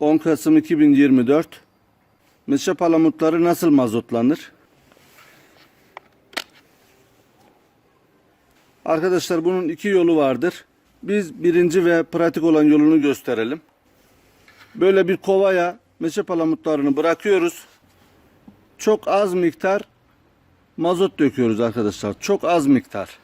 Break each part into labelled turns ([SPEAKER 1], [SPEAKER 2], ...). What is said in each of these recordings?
[SPEAKER 1] 10 Kasım 2024 Meşe palamutları nasıl mazotlanır? Arkadaşlar bunun iki yolu vardır. Biz birinci ve pratik olan yolunu gösterelim. Böyle bir kovaya meşe palamutlarını bırakıyoruz. Çok az miktar mazot döküyoruz arkadaşlar. Çok az miktar.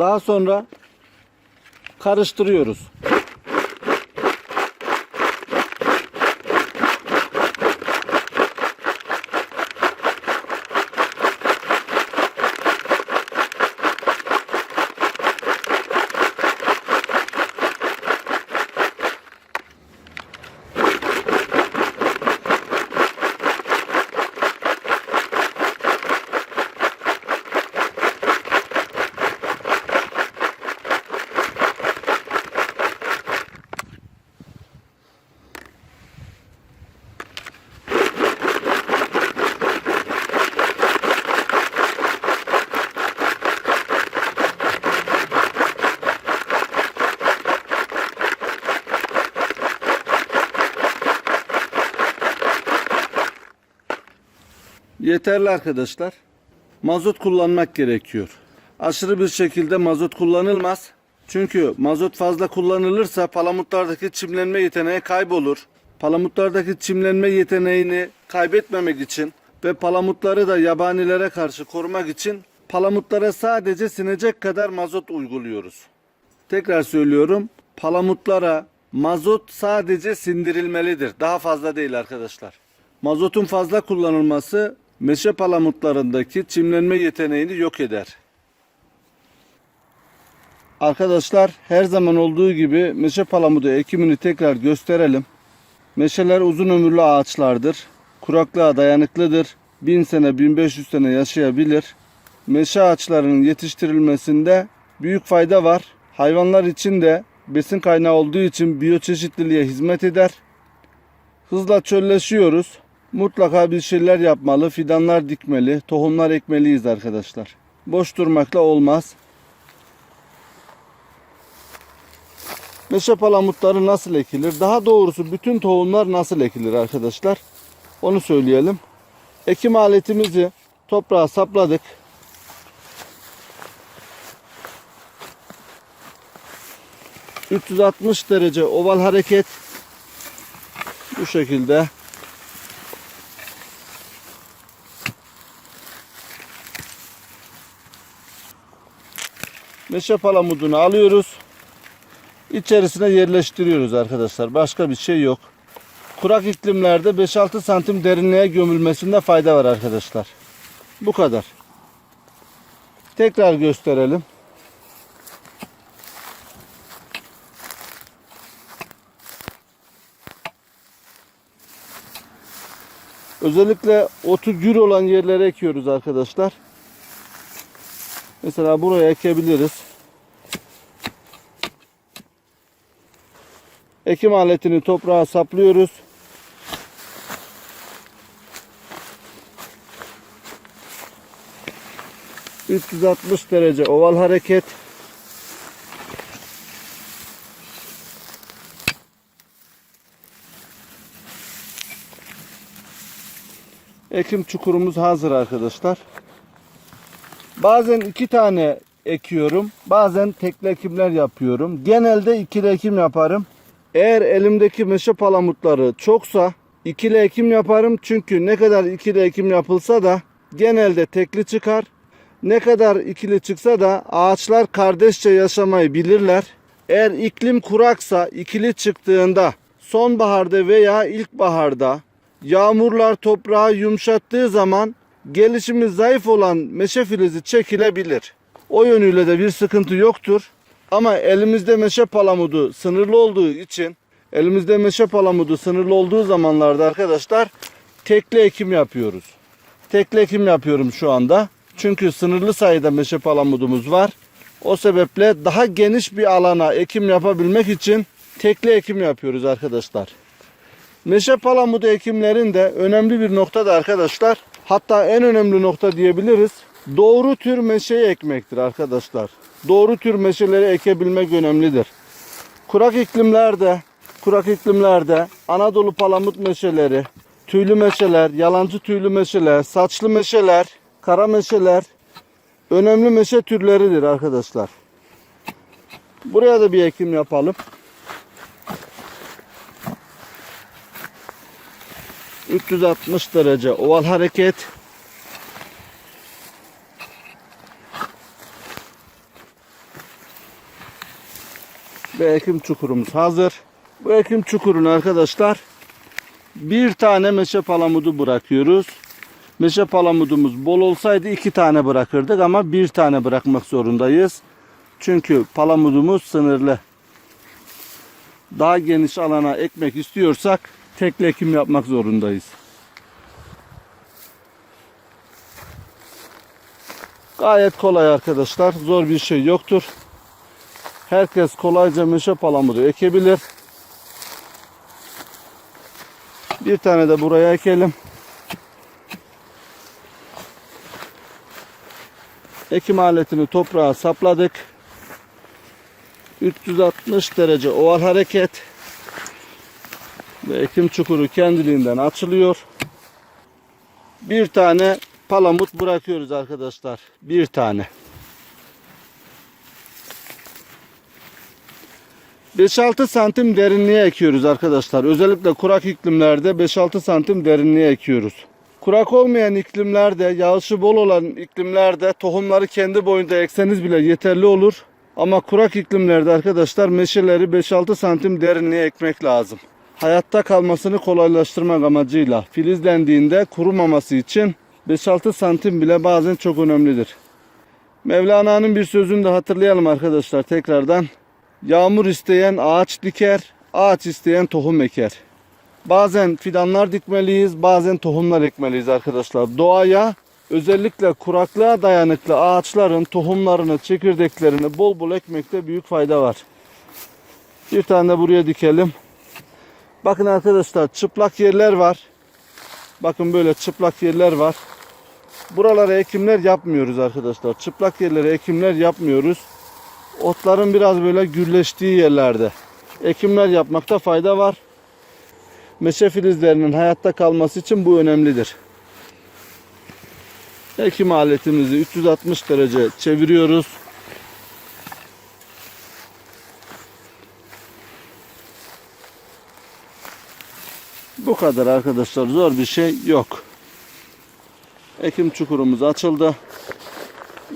[SPEAKER 1] Daha sonra karıştırıyoruz. Yeterli arkadaşlar. Mazot kullanmak gerekiyor. Aşırı bir şekilde mazot kullanılmaz. Çünkü mazot fazla kullanılırsa palamutlardaki çimlenme yeteneği kaybolur. Palamutlardaki çimlenme yeteneğini kaybetmemek için ve palamutları da yabanilere karşı korumak için palamutlara sadece sinecek kadar mazot uyguluyoruz. Tekrar söylüyorum. Palamutlara mazot sadece sindirilmelidir. Daha fazla değil arkadaşlar. Mazotun fazla kullanılması meşe palamutlarındaki çimlenme yeteneğini yok eder. Arkadaşlar her zaman olduğu gibi meşe palamudu ekimini tekrar gösterelim. Meşeler uzun ömürlü ağaçlardır. Kuraklığa dayanıklıdır. 1000 sene 1500 sene yaşayabilir. Meşe ağaçlarının yetiştirilmesinde büyük fayda var. Hayvanlar için de besin kaynağı olduğu için biyoçeşitliliğe hizmet eder. Hızla çölleşiyoruz. Mutlaka bir şeyler yapmalı, fidanlar dikmeli, tohumlar ekmeliyiz arkadaşlar. Boş durmakla olmaz. Meşe palamutları nasıl ekilir? Daha doğrusu bütün tohumlar nasıl ekilir arkadaşlar? Onu söyleyelim. Ekim aletimizi toprağa sapladık. ...360 derece oval hareket... ...bu şekilde... Meşe palamudunu alıyoruz. İçerisine yerleştiriyoruz arkadaşlar. Başka bir şey yok. Kurak iklimlerde 5-6 santim derinliğe gömülmesinde fayda var arkadaşlar. Bu kadar. Tekrar gösterelim. Özellikle otu gür olan yerlere ekiyoruz arkadaşlar. Mesela buraya ekebiliriz. Ekim aletini toprağa saplıyoruz. ...360 derece oval hareket. Ekim çukurumuz hazır arkadaşlar. Bazen iki tane ekiyorum. Bazen tekli ekimler yapıyorum. Genelde ikili ekim yaparım. Eğer elimdeki meşe palamutları çoksa ikili ekim yaparım. Çünkü ne kadar ikili ekim yapılsa da genelde tekli çıkar. Ne kadar ikili çıksa da ağaçlar kardeşçe yaşamayı bilirler. Eğer iklim kuraksa ikili çıktığında sonbaharda veya ilkbaharda yağmurlar toprağı yumuşattığı zaman gelişimi zayıf olan meşe filizi çekilebilir. O yönüyle de bir sıkıntı yoktur. Ama elimizde meşe palamudu sınırlı olduğu için elimizde meşe palamudu sınırlı olduğu zamanlarda arkadaşlar tekli ekim yapıyoruz. Tekli ekim yapıyorum şu anda. Çünkü sınırlı sayıda meşe palamudumuz var. O sebeple daha geniş bir alana ekim yapabilmek için tekli ekim yapıyoruz arkadaşlar. Meşe palamudu ekimlerinde önemli bir nokta da arkadaşlar hatta en önemli nokta diyebiliriz. doğru tür meşeyi ekmektir arkadaşlar. Doğru tür meşeleri ekebilmek önemlidir. Kurak iklimlerde, kurak iklimlerde Anadolu palamut meşeleri, tüylü meşeler, yalancı tüylü meşeler, saçlı meşeler, kara meşeler önemli meşe türleridir arkadaşlar. Buraya da bir ekim yapalım. ...360 derece oval hareket. Ve ekim çukurumuz hazır. Bu ekim çukurunu arkadaşlar... ...bir tane meşe palamudu bırakıyoruz. Meşe palamudumuz bol olsaydı iki tane bırakırdık ama bir tane bırakmak zorundayız. Çünkü palamudumuz sınırlı. Daha geniş alana ekmek istiyorsak tekli ekim yapmak zorundayız. Gayet kolay arkadaşlar. Zor bir şey yoktur. Herkes kolayca meşe palamudu ekebilir. Bir tane de buraya ekelim. Ekim aletini toprağa sapladık. 360 derece oval hareket. Ve ekim çukuru kendiliğinden açılıyor. Bir tane palamut bırakıyoruz arkadaşlar. Bir tane. 5-6 santim derinliğe ekiyoruz arkadaşlar. Özellikle kurak iklimlerde 5-6 santim derinliğe ekiyoruz. Kurak olmayan iklimlerde, yağışı bol olan iklimlerde tohumları kendi boyunda ekseniz bile yeterli olur. Ama kurak iklimlerde arkadaşlar meşeleri 5-6 santim derinliğe ekmek lazım. Hayatta kalmasını kolaylaştırmak amacıyla filizlendiğinde kurumaması için 5-6 santim bile bazen çok önemlidir. Mevlana'nın bir sözünü de hatırlayalım arkadaşlar tekrardan. Yağmur isteyen ağaç diker, ağaç isteyen tohum eker. Bazen fidanlar dikmeliyiz, bazen tohumlar ekmeliyiz arkadaşlar. Doğaya özellikle kuraklığa dayanıklı ağaçların tohumlarını, çekirdeklerini bol bol ekmekte büyük fayda var. Bir tane de buraya dikelim. Bakın arkadaşlar çıplak yerler var. Bakın böyle çıplak yerler var. Buralara ekimler yapmıyoruz arkadaşlar. Çıplak yerlere ekimler yapmıyoruz. Otların biraz böyle gürleştiği yerlerde ekimler yapmakta fayda var meşe filizlerinin hayatta kalması için bu önemlidir. Ekim aletimizi 360 derece çeviriyoruz. Bu kadar arkadaşlar zor bir şey yok. Ekim çukurumuz açıldı.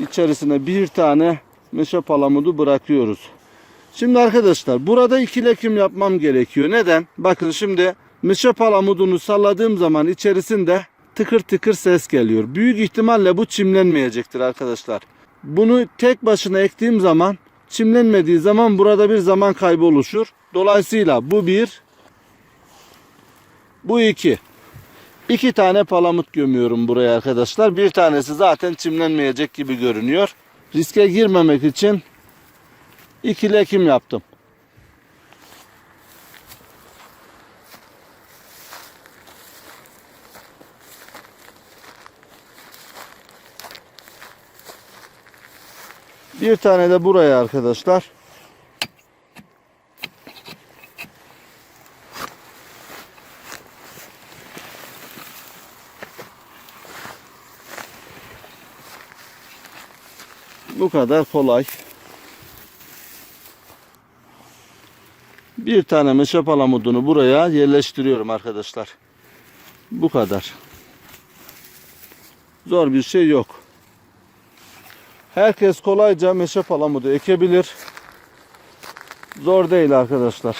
[SPEAKER 1] İçerisine bir tane meşe palamudu bırakıyoruz. Şimdi arkadaşlar burada ikili ekim yapmam gerekiyor. Neden? Bakın şimdi meşe palamudunu salladığım zaman içerisinde tıkır tıkır ses geliyor. Büyük ihtimalle bu çimlenmeyecektir arkadaşlar. Bunu tek başına ektiğim zaman çimlenmediği zaman burada bir zaman kaybı oluşur. Dolayısıyla bu bir, bu iki. İki tane palamut gömüyorum buraya arkadaşlar. Bir tanesi zaten çimlenmeyecek gibi görünüyor. Riske girmemek için ikili ekim yaptım. Bir tane de buraya arkadaşlar. Bu kadar kolay. Bir tane meşe palamudunu buraya yerleştiriyorum arkadaşlar. Bu kadar. Zor bir şey yok. Herkes kolayca meşe palamudu ekebilir. Zor değil arkadaşlar.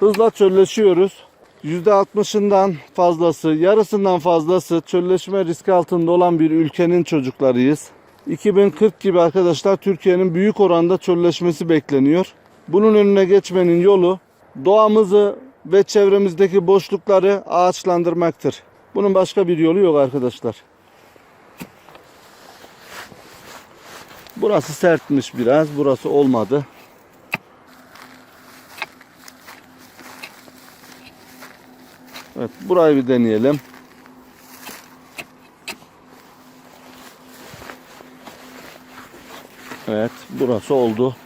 [SPEAKER 1] Hızla çölleşiyoruz. %60'ından fazlası, yarısından fazlası çölleşme riski altında olan bir ülkenin çocuklarıyız. 2040 gibi arkadaşlar Türkiye'nin büyük oranda çölleşmesi bekleniyor. Bunun önüne geçmenin yolu doğamızı ve çevremizdeki boşlukları ağaçlandırmaktır. Bunun başka bir yolu yok arkadaşlar. Burası sertmiş biraz. Burası olmadı. Evet burayı bir deneyelim. Evet burası oldu.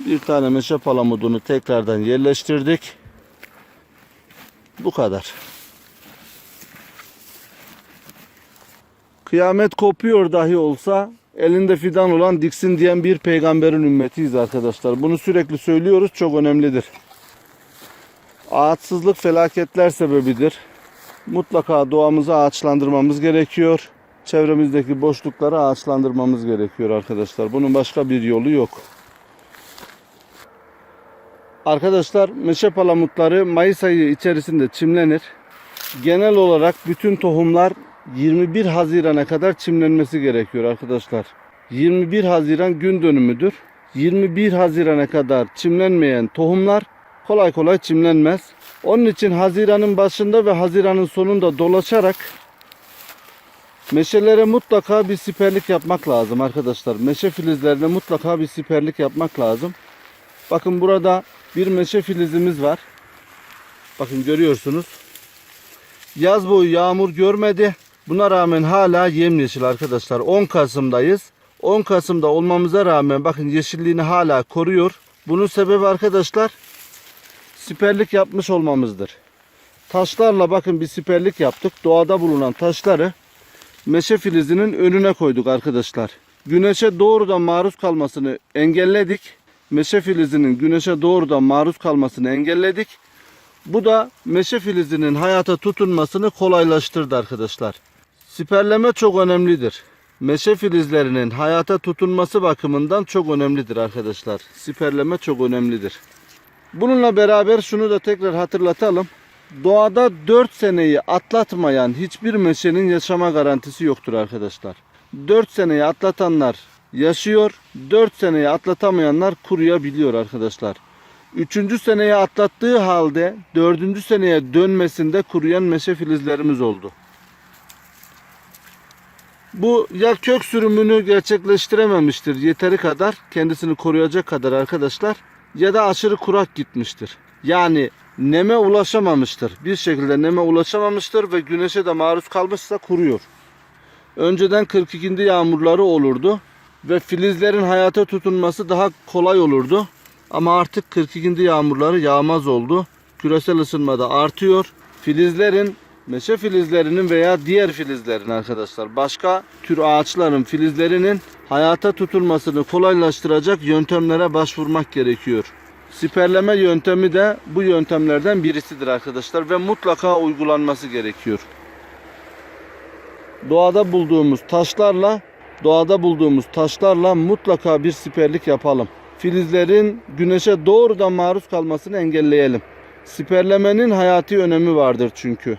[SPEAKER 1] Bir tane meşe palamudunu tekrardan yerleştirdik. Bu kadar. Kıyamet kopuyor dahi olsa elinde fidan olan diksin diyen bir peygamberin ümmetiyiz arkadaşlar. Bunu sürekli söylüyoruz çok önemlidir. Ağaçsızlık felaketler sebebidir. Mutlaka doğamızı ağaçlandırmamız gerekiyor. Çevremizdeki boşlukları ağaçlandırmamız gerekiyor arkadaşlar. Bunun başka bir yolu yok. Arkadaşlar meşe palamutları Mayıs ayı içerisinde çimlenir. Genel olarak bütün tohumlar 21 Haziran'a kadar çimlenmesi gerekiyor arkadaşlar. 21 Haziran gün dönümüdür. 21 Haziran'a kadar çimlenmeyen tohumlar kolay kolay çimlenmez. Onun için Haziran'ın başında ve Haziran'ın sonunda dolaşarak meşelere mutlaka bir siperlik yapmak lazım arkadaşlar. Meşe filizlerine mutlaka bir siperlik yapmak lazım. Bakın burada bir meşe filizimiz var. Bakın görüyorsunuz. Yaz boyu yağmur görmedi. Buna rağmen hala yemyeşil arkadaşlar. 10 Kasım'dayız. 10 Kasım'da olmamıza rağmen bakın yeşilliğini hala koruyor. Bunun sebebi arkadaşlar siperlik yapmış olmamızdır. Taşlarla bakın bir siperlik yaptık. Doğada bulunan taşları meşe filizinin önüne koyduk arkadaşlar. Güneşe doğrudan maruz kalmasını engelledik. Meşe filizinin güneşe doğrudan maruz kalmasını engelledik. Bu da meşe filizinin hayata tutunmasını kolaylaştırdı arkadaşlar. Siperleme çok önemlidir. Meşe filizlerinin hayata tutunması bakımından çok önemlidir arkadaşlar. Siperleme çok önemlidir. Bununla beraber şunu da tekrar hatırlatalım. Doğada 4 seneyi atlatmayan hiçbir meşenin yaşama garantisi yoktur arkadaşlar. 4 seneyi atlatanlar yaşıyor, 4 seneyi atlatamayanlar kuruyabiliyor arkadaşlar. Üçüncü seneye atlattığı halde dördüncü seneye dönmesinde kuruyan meşe filizlerimiz oldu. Bu ya kök sürümünü gerçekleştirememiştir yeteri kadar kendisini koruyacak kadar arkadaşlar ya da aşırı kurak gitmiştir. Yani neme ulaşamamıştır. Bir şekilde neme ulaşamamıştır ve güneşe de maruz kalmışsa kuruyor. Önceden 42. yağmurları olurdu ve filizlerin hayata tutunması daha kolay olurdu. Ama artık 42. yağmurları yağmaz oldu. Küresel ısınma da artıyor. Filizlerin, meşe filizlerinin veya diğer filizlerin arkadaşlar başka tür ağaçların filizlerinin hayata tutulmasını kolaylaştıracak yöntemlere başvurmak gerekiyor. Siperleme yöntemi de bu yöntemlerden birisidir arkadaşlar ve mutlaka uygulanması gerekiyor. Doğada bulduğumuz taşlarla doğada bulduğumuz taşlarla mutlaka bir siperlik yapalım. Filizlerin güneşe doğrudan maruz kalmasını engelleyelim. Siperlemenin hayati önemi vardır çünkü.